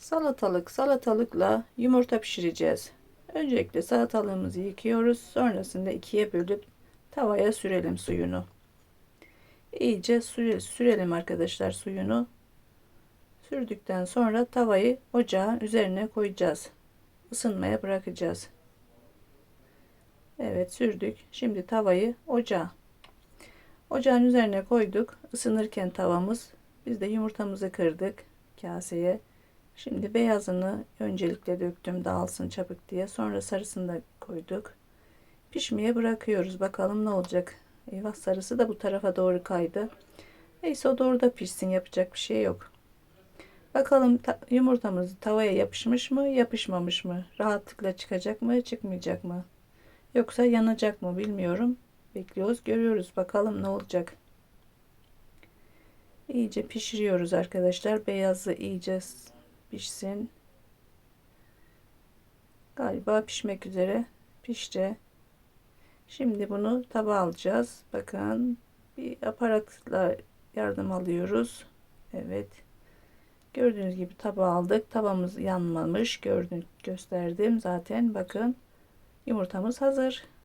Salatalık, salatalıkla yumurta pişireceğiz. Öncelikle salatalığımızı yıkıyoruz. Sonrasında ikiye bölüp tavaya sürelim suyunu. İyice süre, sürelim arkadaşlar suyunu. Sürdükten sonra tavayı ocağın üzerine koyacağız. Isınmaya bırakacağız. Evet sürdük. Şimdi tavayı ocağa. Ocağın üzerine koyduk. Isınırken tavamız biz de yumurtamızı kırdık kaseye. Şimdi beyazını öncelikle döktüm dağılsın çabuk diye. Sonra sarısını da koyduk. Pişmeye bırakıyoruz. Bakalım ne olacak. Eyvah sarısı da bu tarafa doğru kaydı. Neyse o da pişsin. Yapacak bir şey yok. Bakalım ta- yumurtamız tavaya yapışmış mı, yapışmamış mı? Rahatlıkla çıkacak mı, çıkmayacak mı? Yoksa yanacak mı bilmiyorum. Bekliyoruz, görüyoruz. Bakalım ne olacak. İyice pişiriyoruz arkadaşlar. Beyazı iyice pişsin. Galiba pişmek üzere. Pişti. Şimdi bunu tabağa alacağız. Bakın bir aparatla yardım alıyoruz. Evet. Gördüğünüz gibi tabağa aldık. Tavamız yanmamış. Gördüm, gösterdim zaten. Bakın yumurtamız hazır.